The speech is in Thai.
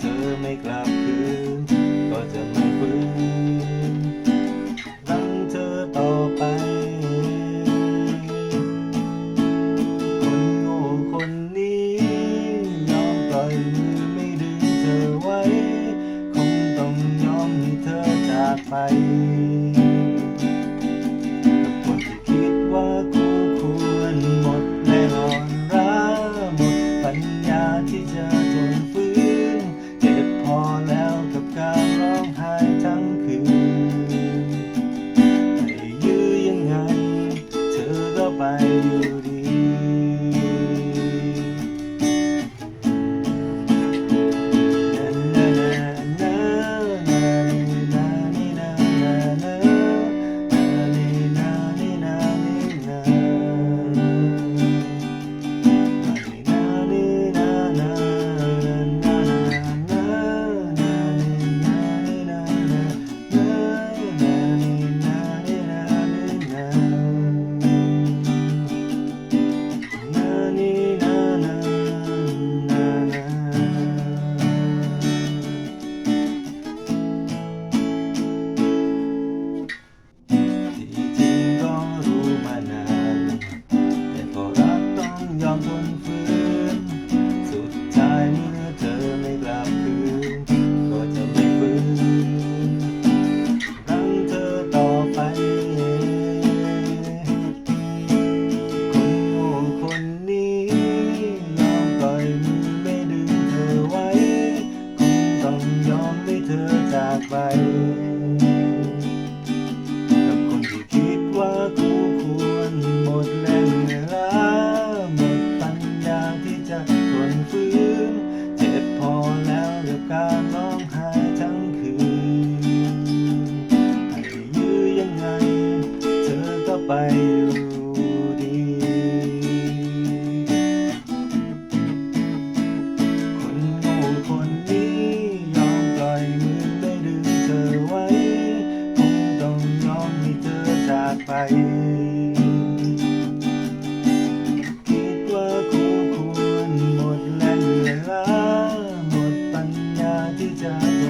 เธอไม่กลับคืน ก็จะไม่ฟื้นตั้งเธอต่อไป คนโง่คนนี้ยอมปล่อยมือไม่ดึงเธอไว้ คงต้องยอมให้เธอจากไป beauty. ไปอยู่ดี คนโง่คนนี้ยอมปล่อยมือไม่ดึงเธอไว้คงต้องยอมให้เธอจากไปจะ